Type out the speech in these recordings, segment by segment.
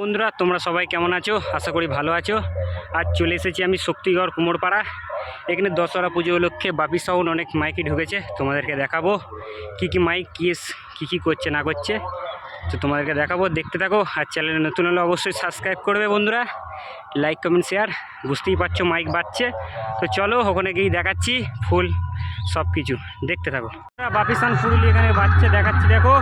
বন্ধুরা, তোমরা সবাই কেমন আছো? আশা করি ভালো আছো। আজ চলে এসেছি আমি শক্তিগড় কুমোরপাড়া। এখানে দশহরা পুজো উপলক্ষে বাপি সাউন্ড অনেক মাইকই ঢুকেছে, তোমাদেরকে দেখাবো কি কি মাইক, কি কী কী করছে, না করছে। তো তোমাদেরকে দেখাবো, দেখতে থাকো, আর চ্যানেলে নতুন হলে অবশ্যই সাবস্ক্রাইব করবে বন্ধুরা। লাইক কমেন্ট শেয়ার বুঝতেই পারছ মাইক বাজছে। তো চলো, ওখানে গিয়ে দেখাচ্ছি, ফুল সব কিছু দেখতে থাকো। বাপি সাউন্ড ফুল এখানে বাজছে, দেখাচ্ছি, দেখো।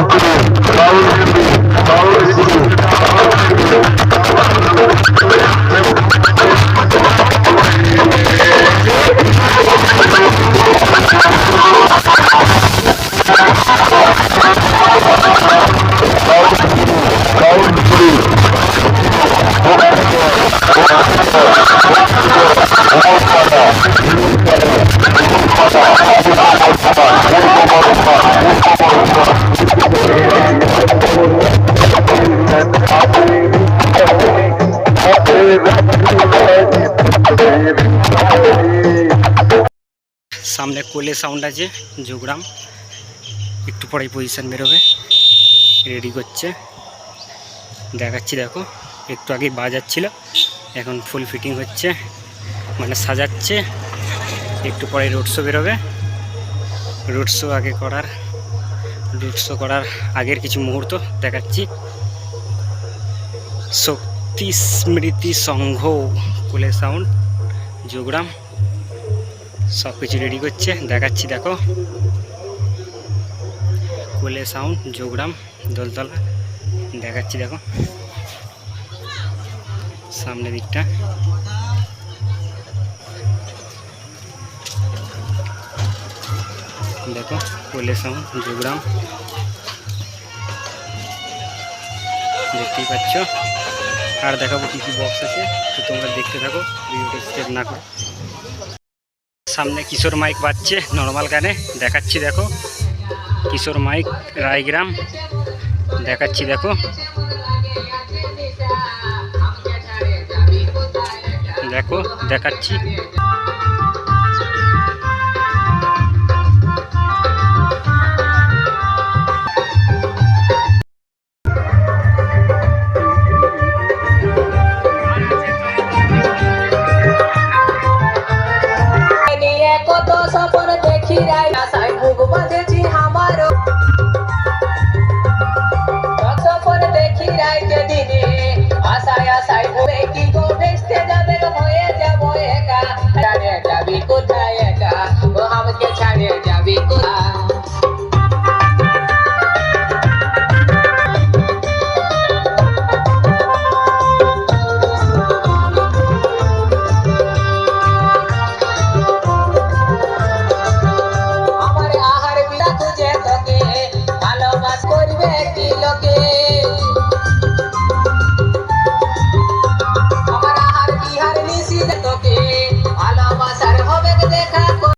Sound Guru, Sound Guru, Sound Guru. সামনে কোলে সাউন্ড আছে যোগরাম একটু পরেই পজিশন বেরোবে। রেডি করছে। দেখাচ্ছি, দেখো। একটু আগে বাজাচ্ছিল। এখন ফুল ফিটিং হচ্ছে। মানে সাজাচ্ছে। একটু পরে রোড শো বেরোবে। রোড শো আগে করার রোড শো করার আগের কিছু মুহূর্ত দেখাচ্ছি। শক্তি স্মৃতি স্মৃতি সংঘ কোলে সাউন্ড যোগরাম, সব কিছু রেডি করছে, দেখাচ্ছি, দেখো। কোলে সাউন্ড যোগরাম, দোলতলা, দেখাচ্ছি, দেখো। সামনে দিকটা। দেখো, কোলে সাউন্ড যোগরাম। দেখতেই পাচ্ছ? আর দেখাবো কি কি বক্স আছে, তো তোমরা দেখতে থাকো, ভিডিওটা না করো। সামনে কিশোর মাইক বাজছে নর্মাল গানে, দেখাচ্ছি দেখো। কিশোর মাইক, রায়গ্রাম, দেখাচ্ছি দেখো। দেখো, দেখাচ্ছি। द्यायला साहेबमध्ये